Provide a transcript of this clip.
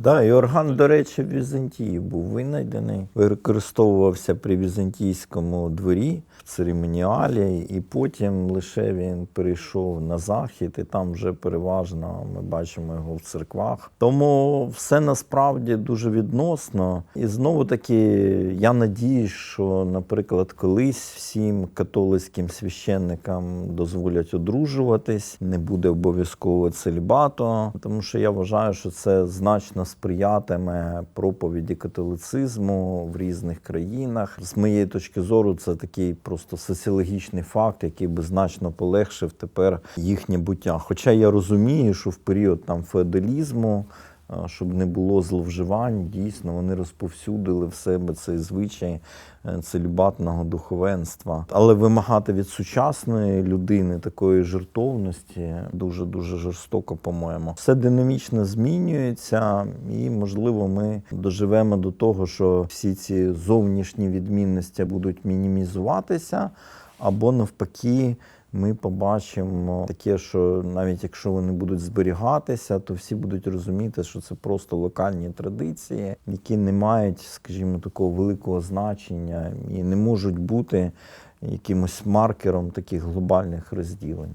Да, і орган, до речі, в Візантії був винайдений, використовувався при візантійському дворі в церемоніалі, і потім лише він перейшов на захід, і там вже переважно ми бачимо його в церквах. Тому все насправді дуже відносно. І знову таки, я надіюсь, що, наприклад, колись всім католицьким священникам дозволять одружуватись, не буде обов'язково целібату, тому що я вважаю, що це значно сприятиме проповіді католицизму в різних країнах. З моєї точки зору, це такий просто соціологічний факт, який би значно полегшив тепер їхнє буття. Хоча я розумію, що в період там феодалізму. Щоб не було зловживань, дійсно вони розповсюдили в себе цей звичай е, целібатного духовенства. Але вимагати від сучасної людини такої жертовності дуже дуже жорстоко, по-моєму. Все динамічно змінюється, і можливо, ми доживемо до того, що всі ці зовнішні відмінності будуть мінімізуватися, або навпаки. Ми побачимо таке, що навіть якщо вони будуть зберігатися, то всі будуть розуміти, що це просто локальні традиції, які не мають, скажімо, такого великого значення і не можуть бути якимось маркером таких глобальних розділень.